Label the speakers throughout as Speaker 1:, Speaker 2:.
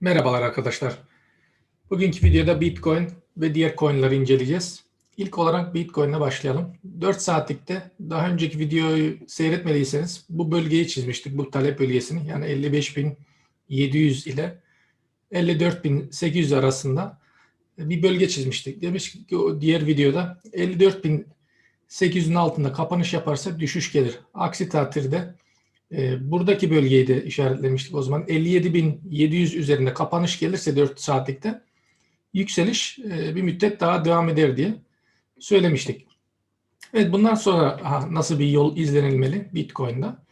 Speaker 1: Merhabalar arkadaşlar. Bugünkü videoda Bitcoin ve diğer coinleri inceleyeceğiz. İlk olarak Bitcoin'le başlayalım. 4 saatlikte daha önceki videoyu seyretmediyseniz bu bölgeyi çizmiştik. Bu talep bölgesini yani 55.700 ile 54.800 arasında bir bölge çizmiştik. Demiş ki o diğer videoda 54.800'ün altında kapanış yaparsa düşüş gelir. Aksi takdirde e, buradaki bölgeyi de işaretlemiştik o zaman. 57.700 üzerinde kapanış gelirse 4 saatlikte yükseliş e, bir müddet daha devam eder diye söylemiştik. Evet bundan sonra aha, nasıl bir yol izlenilmeli Bitcoin'da?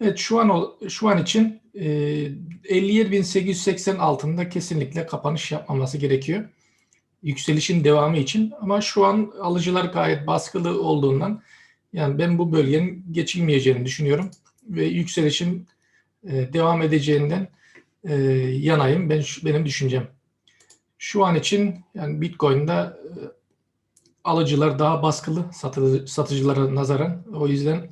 Speaker 1: Evet şu an şu an için e, 57.880 altında kesinlikle kapanış yapmaması gerekiyor. Yükselişin devamı için ama şu an alıcılar gayet baskılı olduğundan yani ben bu bölgenin geçilmeyeceğini düşünüyorum ve yükselişin e, devam edeceğinden e, yanayım. Ben benim düşüncem. Şu an için yani Bitcoin'de e, alıcılar daha baskılı satı- satıcılara nazaran. O yüzden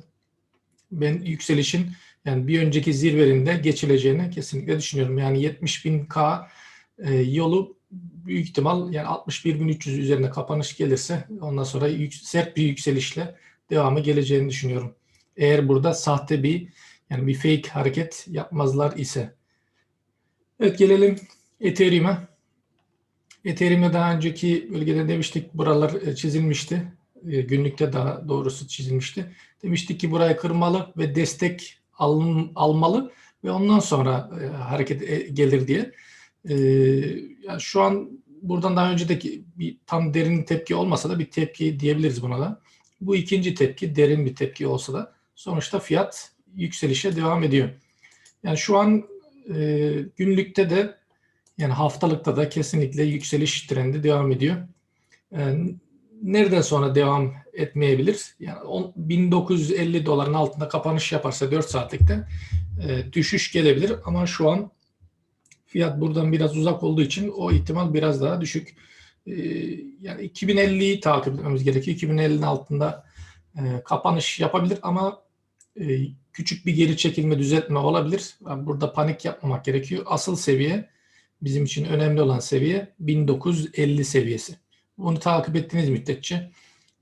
Speaker 1: ben yükselişin yani bir önceki zirvenin de geçileceğini kesinlikle düşünüyorum. Yani 70 bin K yolu büyük ihtimal yani 61.300 üzerine kapanış gelirse ondan sonra yük- sert bir yükselişle devamı geleceğini düşünüyorum. Eğer burada sahte bir yani bir fake hareket yapmazlar ise. Evet gelelim Ethereum'a. Ethereum'da daha önceki bölgede demiştik buralar e, çizilmişti. E, Günlükte daha doğrusu çizilmişti. Demiştik ki buraya kırmalı ve destek alın, almalı ve ondan sonra e, hareket gelir diye. Yani şu an buradan daha önceki bir tam derin tepki olmasa da bir tepki diyebiliriz buna da. Bu ikinci tepki derin bir tepki olsa da sonuçta fiyat yükselişe devam ediyor. Yani şu an e, günlükte de yani haftalıkta da kesinlikle yükseliş trendi devam ediyor. Yani nereden sonra devam etmeyebilir? Yani on- 1950 doların altında kapanış yaparsa 4 saatlikte e, düşüş gelebilir ama şu an fiyat buradan biraz uzak olduğu için o ihtimal biraz daha düşük. E, yani 2050'yi takip etmemiz gerekiyor. 2050'nin altında e, kapanış yapabilir ama e, küçük bir geri çekilme düzeltme olabilir. Burada panik yapmamak gerekiyor. Asıl seviye bizim için önemli olan seviye 1950 seviyesi. Bunu takip ettiğiniz müddetçe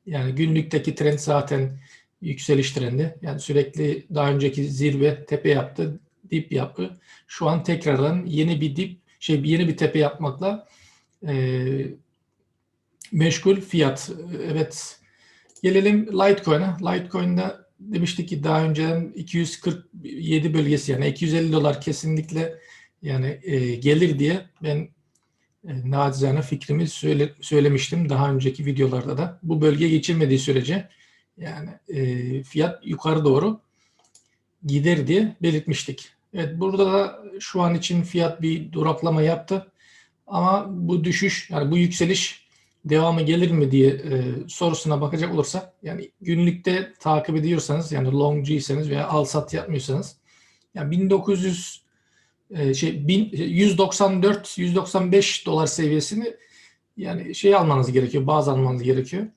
Speaker 1: yani günlükteki trend zaten yükseliş trendi. Yani sürekli daha önceki zirve tepe yaptı, dip yaptı. Şu an tekrardan yeni bir dip, şey yeni bir tepe yapmakla e, meşgul fiyat. Evet. Gelelim Litecoin'e. Litecoin'de demiştik ki daha önceden 247 bölgesi yani 250 dolar kesinlikle yani e, gelir diye ben e, nacizane fikrimi söyle, söylemiştim daha önceki videolarda da. Bu bölge geçilmediği sürece yani e, fiyat yukarı doğru gider diye belirtmiştik. Evet burada da şu an için fiyat bir duraklama yaptı. Ama bu düşüş yani bu yükseliş devamı gelir mi diye e, sorusuna bakacak olursak yani günlükte takip ediyorsanız yani longcuysanız veya al sat yapmıyorsanız yani 1900 e, şey 1000 194 195 dolar seviyesini yani şey almanız gerekiyor. Bazı almanız gerekiyor.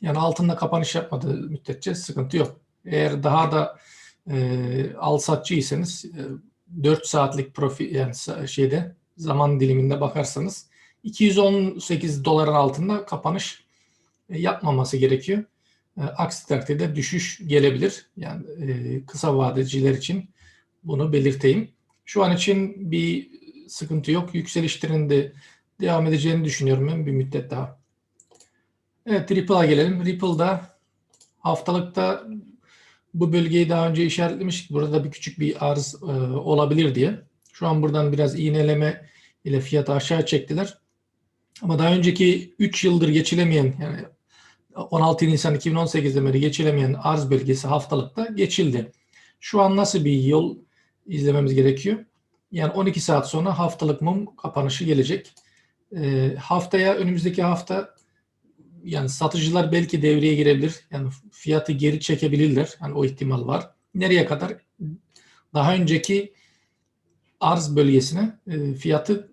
Speaker 1: Yani altında kapanış yapmadığı müddetçe sıkıntı yok. Eğer daha da e, al satçıysanız e, 4 saatlik profil yani şeyde zaman diliminde bakarsanız 218 doların altında kapanış e, yapmaması gerekiyor. E, aksi takdirde düşüş gelebilir. Yani e, kısa vadeciler için bunu belirteyim. Şu an için bir sıkıntı yok. Yükseliş trendi devam edeceğini düşünüyorum ben bir müddet daha. Evet Ripple'a gelelim. Ripple'da haftalıkta bu bölgeyi daha önce işaretlemiştik. Burada bir küçük bir arz e, olabilir diye. Şu an buradan biraz iğneleme ile fiyatı aşağı çektiler. Ama daha önceki 3 yıldır geçilemeyen yani 16 Nisan 2018'de beri geçilemeyen arz bölgesi haftalıkta geçildi. Şu an nasıl bir yol izlememiz gerekiyor? Yani 12 saat sonra haftalık mum kapanışı gelecek. Ee, haftaya önümüzdeki hafta yani satıcılar belki devreye girebilir. Yani fiyatı geri çekebilirler. Yani o ihtimal var. Nereye kadar? Daha önceki arz bölgesine e, fiyatı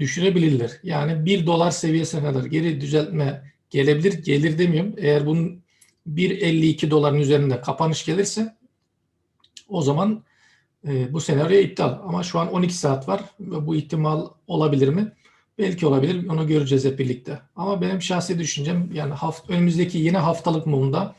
Speaker 1: düşürebilirler. Yani 1 dolar seviyesine kadar geri düzeltme gelebilir. Gelir demiyorum. Eğer bunun 1.52 doların üzerinde kapanış gelirse o zaman e, bu senaryo iptal. Ama şu an 12 saat var ve bu ihtimal olabilir mi? Belki olabilir. Onu göreceğiz hep birlikte. Ama benim şahsi düşüncem yani haft önümüzdeki yeni haftalık mumda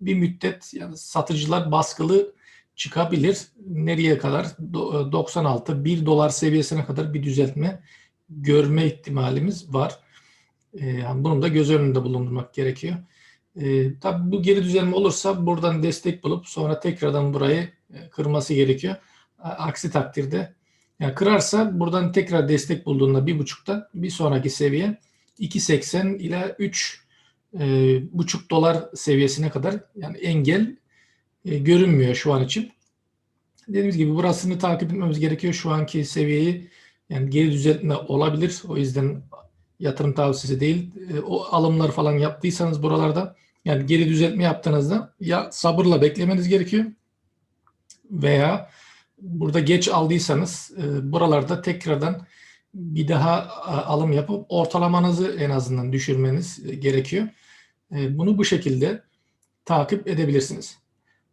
Speaker 1: bir müddet yani satıcılar baskılı çıkabilir. Nereye kadar? Do- 96 1 dolar seviyesine kadar bir düzeltme görme ihtimalimiz var. Ee, yani bunu da göz önünde bulundurmak gerekiyor. Ee, tabii bu geri düzelme olursa buradan destek bulup sonra tekrardan burayı e, kırması gerekiyor. Aksi takdirde yani kırarsa buradan tekrar destek bulduğunda bir buçukta bir sonraki seviye 2.80 ile 3 e, buçuk dolar seviyesine kadar yani engel e, görünmüyor şu an için. Dediğimiz gibi burasını takip etmemiz gerekiyor. Şu anki seviyeyi yani geri düzeltme olabilir. O yüzden yatırım tavsiyesi değil. E, o alımlar falan yaptıysanız buralarda yani geri düzeltme yaptığınızda ya sabırla beklemeniz gerekiyor veya burada geç aldıysanız e, buralarda tekrardan bir daha a, alım yapıp ortalamanızı en azından düşürmeniz e, gerekiyor. E, bunu bu şekilde takip edebilirsiniz.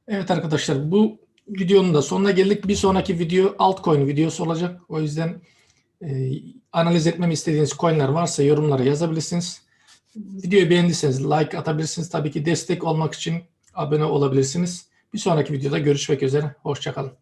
Speaker 1: Evet arkadaşlar bu videonun da sonuna geldik. Bir sonraki video altcoin videosu olacak. O yüzden e, analiz etmemi istediğiniz coinler varsa yorumlara yazabilirsiniz. Videoyu beğendiyseniz like atabilirsiniz. Tabii ki destek olmak için abone olabilirsiniz. Bir sonraki videoda görüşmek üzere. Hoşçakalın.